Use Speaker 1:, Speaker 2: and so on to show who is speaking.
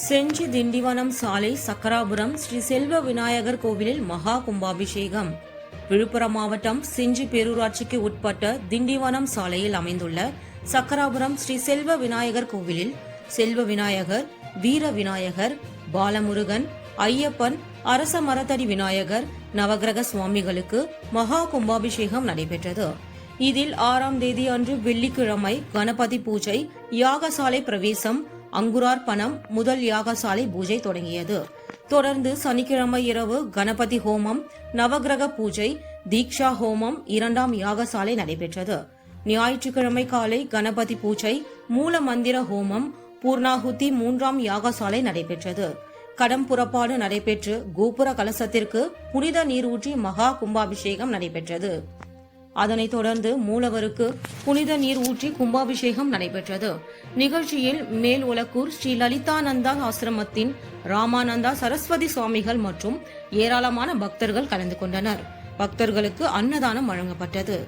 Speaker 1: செஞ்சி திண்டிவனம் சாலை சக்கராபுரம் ஸ்ரீ செல்வ விநாயகர் கோவிலில் மகா கும்பாபிஷேகம். விழுப்புரம் மாவட்டம் செஞ்சி பேரூராட்சிக்கு உட்பட்ட திண்டிவனம் சாலையில் அமைந்துள்ள சக்கராபுரம் ஸ்ரீ செல்வ விநாயகர் கோவிலில் செல்வ விநாயகர் வீர விநாயகர் பாலமுருகன் ஐயப்பன் அரச மரத்தடி விநாயகர் நவகிரக சுவாமிகளுக்கு மகா கும்பாபிஷேகம் நடைபெற்றது. இதில் ஆறாம் தேதி அன்று வெள்ளிக்கிழமை கணபதி பூஜை யாகசாலை பிரவேசம் அங்குரார்ப்பணம் முதல் யாகசாலை பூஜை தொடங்கியது. தொடர்ந்து சனிக்கிழமை இரவு கணபதி ஹோமம் நவகிரக பூஜை தீக்ஷா ஹோமம் இரண்டாம் யாகசாலை நடைபெற்றது. ஞாயிற்றுக்கிழமை காலை கணபதி பூஜை மூல மந்திர ஹோமம் பூர்ணாகுதி மூன்றாம் யாகசாலை நடைபெற்றது. கடம் புறப்பாடு நடைபெற்று கோபுர கலசத்திற்கு புனித நீரூற்றி மகா கும்பாபிஷேகம் நடைபெற்றது. அதனைத் தொடர்ந்து மூலவருக்கு புனித நீர் ஊற்றி கும்பாபிஷேகம் நடைபெற்றது. நிகழ்ச்சியில் மேல் உலக்கூர் ஸ்ரீ லலிதானந்தா ஆசிரமத்தின் ராமானந்தா சரஸ்வதி சுவாமிகள் மற்றும் ஏராளமான பக்தர்கள் கலந்து கொண்டனர். பக்தர்களுக்கு அன்னதானம் வழங்கப்பட்டது.